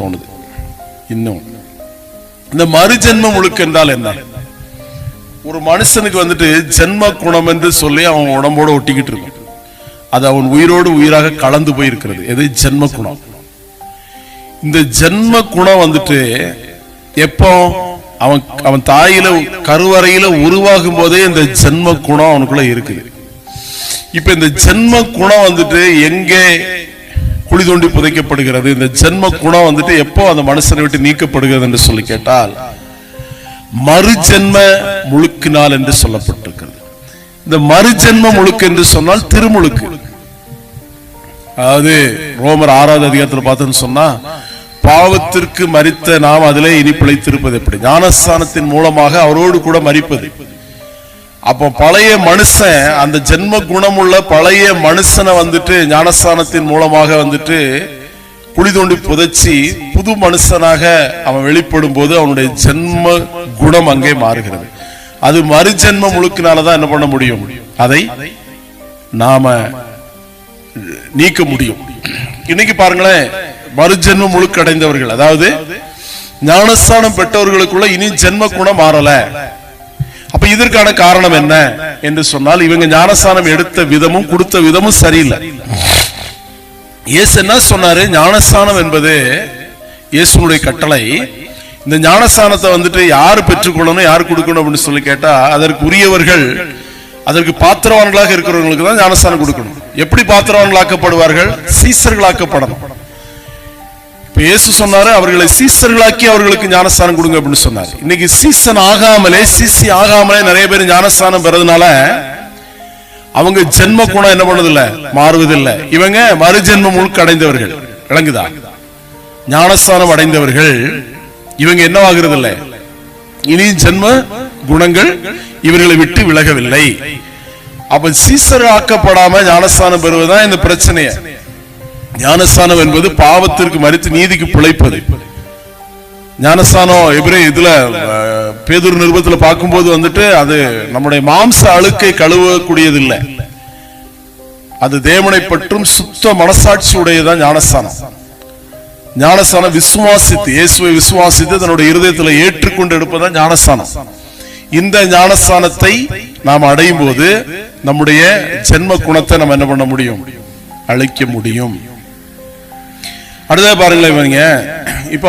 தோணுது. இன்னும். இந்த மறுஜென்மம் முழுக்க என்றால் என்ன? ஒரு மனுஷனுக்கு வந்துட்டு ஜென்ம குணம் என்று சொல்லி அவன் உடம்போட ஒட்டிக்கிட்டு இருக்கும் அது அவன் உயிரோடு உயிராக கலந்து போயிருக்கிறது. எது? ஜென்ம குணம். இந்த ஜென்ம குணம் வந்துட்டு எப்போ? அவன் அவன் தாயில கருவறையில உருவாகும் போதே இந்த ஜென்ம குணம் அவனுக்குள்ள இருக்குது. இப்ப இந்த ஜென்ம குணம் வந்துட்டு எங்கே குழி தோண்டி புதைக்கப்படுகிறது. இந்த ஜென்ம குணம் வந்துட்டு எப்போ அந்த மனுஷனை விட்டு நீக்கப்படுகிறது என்று சொல்லி கேட்டால் மறு ஜென்ம முழுக்கினால் என்று சொல்லப்பட்டிருக்கிறது. இந்த மறு ஜென்ம முழுக்கு என்று சொன்னால் திருமுழுக்கு. அதாவது ரோமர் ஆறாவது அதிகாரத்தில் பார்த்தோன்னு சொன்னா பாவத்திற்கு மறித்த நாம் அதிலே இனி பிழைத்திருப்பது எப்படி? ஞானஸ்தானத்தின் மூலமாக அவரோடு கூட மறிப்பது. அப்போ பழைய மனுஷன் அந்த ஜென்ம குணமுள்ள பழைய மனுஷனை வந்துட்டு ஞானஸ்தானத்தின் மூலமாக வந்துட்டு குழி தோண்டி புதைச்சி புது மனுஷனாக அவன் வெளிப்படும் போது அவனுடைய ஜென்ம குணம் அங்கே மாறுகிறது. அது மறுஜென்மம் முழுக்கினாலதான் என்ன பண்ண முடியும்? அதை நாம நீக்க முடியும். இன்னைக்கு பாருங்களேன் மறுஜென்மம் முழுக்கடைந்தவர்கள் அதாவது ஞானஸ்தானம் பெற்றவர்களுக்குள்ள இனி ஜென்ம குணம் மாறல. அப்ப இதற்கான காரணம் என்ன என்று சொன்னால் இவங்க ஞானஸ்தானம் எடுத்த விதமும் கொடுத்த விதமும் சரியில்லை. இயேசு என்ன சொன்னாரு? ஞானஸ்தானம் என்பது இயேசுனுடைய கட்டளை. இந்த ஞானஸ்தானத்தை வந்துட்டு யார் பெற்றுக்கொள்ளணும் யார் கொடுக்கணும் அப்படின்னு சொல்லி கேட்டா அதற்கு உரியவர்கள் அதற்கு பாத்திரவான்களாக இருக்கிறவங்களுக்கு தான் ஞானஸ்தானம் கொடுக்கணும். எப்படி பாத்திரவான்களாக்கப்படுவார்கள்? சீசர்களாக்கப்படணும். இப்ப இயேசு சொன்னாரு அவர்களை சீசர்களாக்கி அவர்களுக்கு ஞானஸ்தானம் கொடுங்க அப்படின்னு சொன்னார். இன்னைக்கு சீசன் ஆகாமலே சிசி ஆகாமலே நிறைய பேர் ஞானஸ்தானம் பெறதுனால அவங்க ஜென்ம குணம் என்ன பண்ணதில்ல? மாறுவதில்லை. இவங்க மறுஜென்ம முழுக்க அடைந்தவர்கள் விளங்குதா? ஞானஸ்தானம் அடைந்தவர்கள். இவங்க என்னவாகிறது இல்லை இனி ஜென்ம குணங்கள் இவர்களை விட்டு விலகவில்லை. அப்ப சீசர் ஆக்கப்படாம ஞானஸ்தானம் பெறுவதுதான் இந்த பிரச்சனையை. ஞானஸ்தானம் என்பது பாவத்திற்கு மறித்து நீதிக்கு பிழைப்பது. ஞானஸ்தானம் எபிரே இதுல பேதூர் பேதுரு நிருபத்துல பார்க்கும்போது வந்துட்டு அது நம்முடைய மாம்ச அழுக்கை கழுவக்கூடியதில்லை. அது தேவனை பற்றும் சுத்த மனசாட்சி உடையதான் ஞானஸ்தானம். ஞானஸ்தானம் விசுவாசித்து இயேசுவை விசுவாசித்து தன்னுடைய இருதயத்துல ஏற்றுக்கொண்டு எடுப்பதான் ஞானஸ்தானம். இந்த ஞானஸ்தானத்தை நாம் அடையும் போது நம்முடைய ஜென்ம குணத்தை நம்ம என்ன பண்ண முடியும்? அழிக்க முடியும். அடுத்தது பாருங்களேன் இவங்க